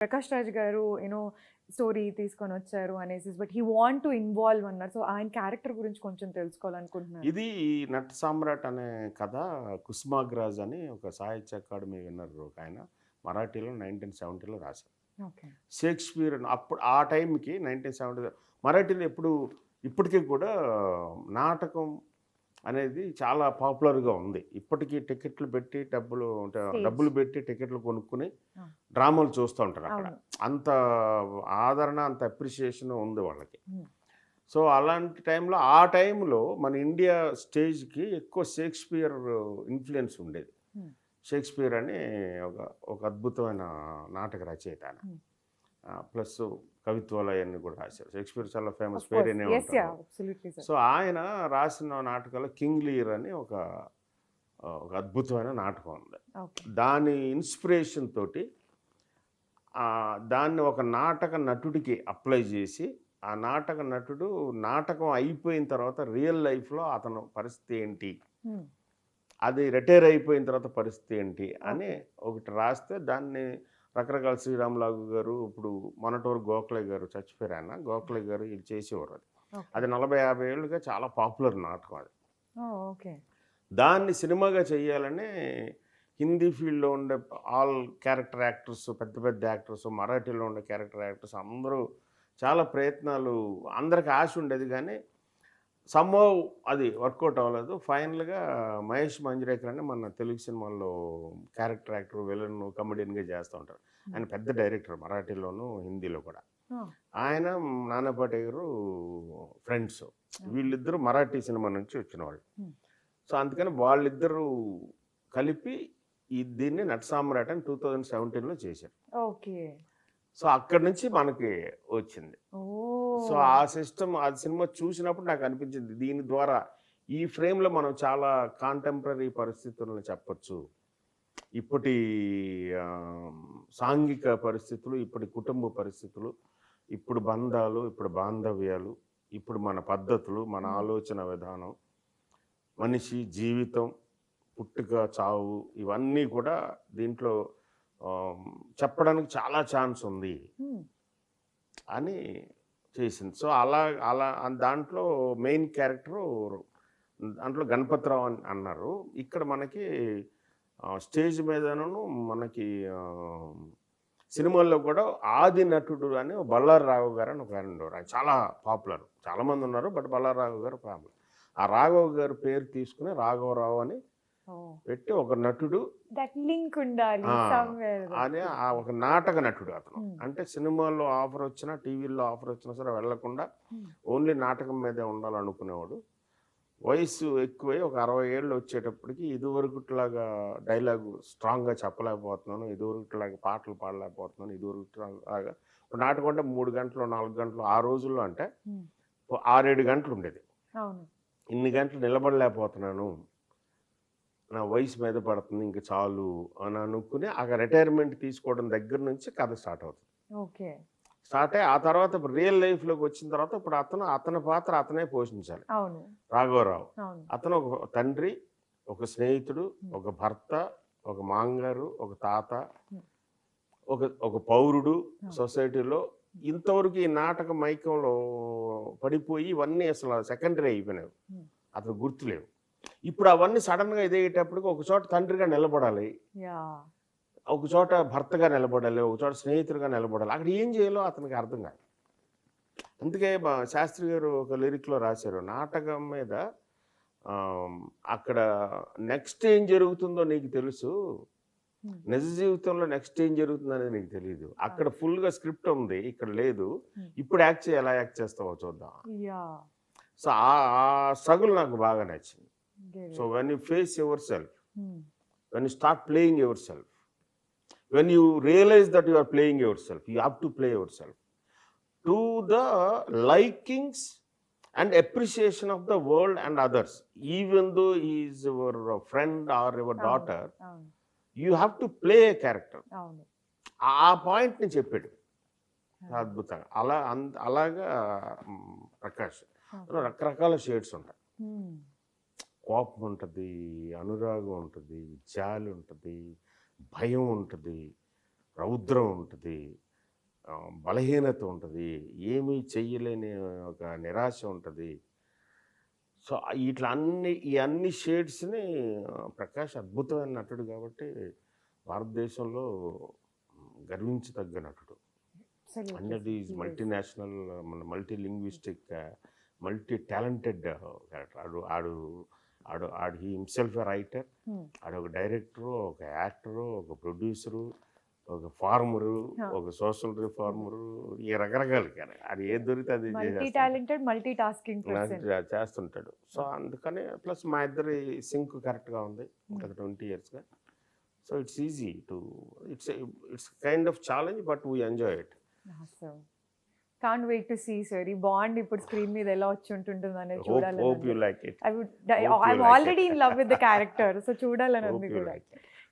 ప్రకాష్ రాజ్ గారు you know story తీసుకొని వచ్చారు అనేసి but he want to involve అన్నారు. సో ఆయన క్యారెక్టర్ గురించి కొంచెం తెలుసుకోవాలనుకుంటున్నాను. ఇది నట్ సామ్రాట్ అనే కథ. కుస్మాగ్రాజ్ అని ఒక సాహిత్య అకాడమీ విన్నర్ ఒక ఆయన మరాఠీలో నైన్టీన్ సెవెంటీలో రాశారు. ఓకే. షేక్స్పియర్ అప్పుడు ఆ టైంకి నైన్టీన్ సెవెంటీ మరాఠీలో ఎప్పుడు ఇప్పటికీ కూడా నాటకం అనేది చాలా పాపులర్గా ఉంది ఇప్పటికీ టికెట్లు పెట్టి డబ్బులు. డబ్బులు పెట్టి టికెట్లు కొనుక్కుని. డ్రామాలు చూస్తూ ఉంటారు అక్కడ అంత ఆదరణ అంత అప్రిషియేషన్ ఉంది వాళ్ళకి. సో అలాంటి టైంలో ఆ టైంలో మన ఇండియా స్టేజ్కి ఎక్కువ షేక్స్పియర్ ఇన్ఫ్లుయెన్స్ ఉండేది. షేక్స్పియర్ అని ఒక ఒక అద్భుతమైన నాటక రచయిత. ప్లస్ కవిత్వాలు అవన్నీ కూడా రాశారు షేక్స్పియర్ చాలా ఫేమస్ Of పేరు course. వినే Yes, yeah, ఉంటారు. absolutely, sir. సో ఆయన రాసిన నాటకాలు కింగ్ లీర్ అని ఒక ఒక అద్భుతమైన నాటకం ఉంది. దాని ఇన్స్పిరేషన్ తోటి దాన్ని ఒక నాటక నటుడికి అప్లై చేసి ఆ నాటక నటుడు నాటకం అయిపోయిన తర్వాత రియల్ లైఫ్లో అతను పరిస్థితి ఏంటి Hmm. అది రిటైర్ అయిపోయిన తర్వాత పరిస్థితి ఏంటి అని ఒకటి రాస్తే దాన్ని రకరకాల శ్రీరామలాగు గారు ఇప్పుడు మొన్నటి గోఖలే గారు చచ్చిపోయారు ఆయన గోఖలే గారు ఇది చేసేవారు అది. అది నలభై యాభై ఏళ్ళుగా చాలా పాపులర్ నాటకం అది okay. దాన్ని సినిమాగా చేయాలని హిందీ ఫీల్డ్లో ఉండే ఆల్ క్యారెక్టర్ యాక్టర్స్ పెద్ద పెద్ద యాక్టర్స్ మరాఠీలో ఉండే క్యారెక్టర్ యాక్టర్స్ అందరూ చాలా ప్రయత్నాలు అందరికి ఆశ ఉండేది కానీ సంభవ్ అది వర్కౌట్ అవ్వలేదు. ఫైనల్గా మహేష్ మంజ్రేకర్ అని మన తెలుగు సినిమాల్లో క్యారెక్టర్ యాక్టర్ విలన్ కమెడియన్గా చేస్తూ ఉంటారు. ఆయన పెద్ద డైరెక్టర్ మరాఠీలోను హిందీలో కూడా ఆయన నాన్నపాటి గారు ఫ్రెండ్స్. వీళ్ళిద్దరూ మరాఠీ సినిమా నుంచి వచ్చిన వాళ్ళు. సో అందుకని వాళ్ళిద్దరూ కలిపి ఈ దీన్ని నట్ సామ్రాట్ అని టూ థౌజండ్ సెవెంటీన్లో చేశారు. okay. సో అక్కడి నుంచి మనకి వచ్చింది. సో ఆ సిస్టమ్ ఆ సినిమా చూసినప్పుడు నాకు అనిపించింది. దీని ద్వారా ఈ ఫ్రేమ్లో మనం చాలా కాంటెంపరీ పరిస్థితులను చెప్పొచ్చు. ఇప్పటి సాంఘిక పరిస్థితులు ఇప్పటి కుటుంబ పరిస్థితులు ఇప్పుడు బంధాలు ఇప్పుడు బాంధవ్యాలు ఇప్పుడు మన పద్ధతులు మన ఆలోచన విధానం మనిషి జీవితం పుట్టుక చావు ఇవన్నీ కూడా దీంట్లో చెప్పడానికి చాలా ఛాన్స్ ఉంది. అని చేసింది. సో అలా అలా దాంట్లో మెయిన్ క్యారెక్టరు దాంట్లో గణపతిరావు అని అన్నారు. ఇక్కడ మనకి స్టేజ్ మీదను మనకి సినిమాల్లో కూడా ఆది నటుడు అని బల్లారి గారు అని ఒక ఆయన ఉండేవారు. ఆయన చాలా పాపులర్. చాలామంది ఉన్నారు బట్ బల్లారావు గారు పాపులర్. ఆ రాఘవ్ గారి పేరు తీసుకుని రాఘవరావు అని పెట్టి ఒక నటుడు ఉండాలి somewhere. అని ఆ ఒక నాటక నటుడు అతను Hmm. అంటే సినిమాల్లో ఆఫర్ వచ్చినా టీవీల్లో ఆఫర్ వచ్చినా సరే వెళ్ళకుండా Hmm. ఓన్లీ నాటకం మీదే ఉండాలనుకునేవాడు వయసు ఎక్కువై ఒక అరవై ఏళ్ళు వచ్చేటప్పటికి ఇదివరకుట్లాగా డైలాగు స్ట్రాంగ్గా చెప్పలేకపోతున్నాను ఇదివరకుట్లాగా పాటలు పాడలేకపోతున్నాను ఇదివరకులాగా ఇప్పుడు నాటకం అంటే మూడు గంటలు నాలుగు గంటలు ఆ రోజుల్లో అంటే Hmm. ఆరేడు గంటలు ఉండేది ఇన్ని గంటలు నిలబడలేకపోతున్నాను నా వయసు మీద పడుతుంది ఇంక చాలు అని అనుకుని ఆ రిటైర్మెంట్ తీసుకోవడం దగ్గర నుంచి కథ స్టార్ట్ అవుతుంది. ఓకే. స్టార్ట్ అయ్యి ఆ తర్వాత ఇప్పుడు రియల్ లైఫ్లోకి వచ్చిన తర్వాత ఇప్పుడు అతను అతని పాత్ర అతనే పోషించాలి. రాఘవరావు. అతను ఒక తండ్రి ఒక స్నేహితుడు ఒక భర్త ఒక మాంగారు ఒక తాత ఒక ఒక పౌరుడు సొసైటీలో ఇంతవరకు ఈ నాటక మైకంలో పడిపోయి ఇవన్నీ అసలు సెకండరీ అయిపోయినాయి. అతను గుర్తులేవు. ఇప్పుడు అవన్నీ సడన్గా ఇదేటప్పటికి ఒక చోట తండ్రిగా నిలబడాలి. ఒక చోట భర్తగా నిలబడాలి ఒక చోట స్నేహితుడిగా నిలబడాలి. అక్కడ ఏం చేయాలో అతనికి అర్థం కాదు. అందుకే మా శాస్త్రి గారు ఒక లిరిక్లో రాశారు నాటకం మీద అక్కడ నెక్స్ట్ ఏం జరుగుతుందో నీకు తెలుసు. నిజ జీవితంలో నెక్స్ట్ ఏం జరుగుతుంది అనేది నీకు తెలియదు అక్కడ ఫుల్గా స్క్రిప్ట్ ఉంది ఇక్కడ లేదు. ఇప్పుడు యాక్ట్ చేయి ఎలా యాక్ట్ చేస్తావో చూద్దాం. సో ఆ సగులు నాకు బాగా నచ్చింది. So when you face yourself Hmm. when you start playing yourself, when you realize that you are playing yourself, you have to play yourself to the likings and appreciation of the world and others. Even though he is your uh, friend or your daughter, అవును you have to play a character. ఆ పాయింట్ని చెప్పాడు అద్భుతంగా అలా అలాగా ప్రకాష్ రకరకాల shades ఉంటాయి Hmm. కోపం ఉంటుంది అనురాగం ఉంటుంది జాలి ఉంటుంది భయం ఉంటుంది రౌద్రం ఉంటుంది బలహీనత ఉంటుంది ఏమీ చెయ్యలేని ఒక నిరాశ ఉంటుంది. సో ఇట్లా అన్ని ఈ అన్ని షేడ్స్ని ప్రకాష్ అద్భుతమైన నటుడు కాబట్టి భారతదేశంలో గర్వించదగ్గ నటుడు. అన్నది మల్టీనేషనల్ మన multi linguistic multi talented character. ఆడు ఆడు ఆడు ఆడు హీ హిమ్సెల్ఫ్ ఎ రైటర్. ఆడు ఒక డైరెక్టరు ఒక యాక్టరు ఒక ప్రొడ్యూసరు ఒక ఫార్మరు. ఒక సోషల్ రిఫార్మరు ఈ రకరకాలు కానీ అది ఏది దొరికితే అది. టాలెంటెడ్ మల్టీ టాస్కింగ్ చేస్తుంటాడు సో అందుకని ప్లస్ మా ఇద్దరి సింక్ కరెక్ట్గా ఉంది. ఒక ట్వంటీ ఇయర్స్గా so it's easy to it's it's kind of challenge but we enjoy it can't wait to see sir ఈ బాండ్ ఇప్పుడు స్క్రీన్ మీద ఎలా వచ్చి ఉంటుంటుంది అనేది చూడాలని I would Hope you I'm like already. In love with the character so చూడాలని ఉంది కూడా.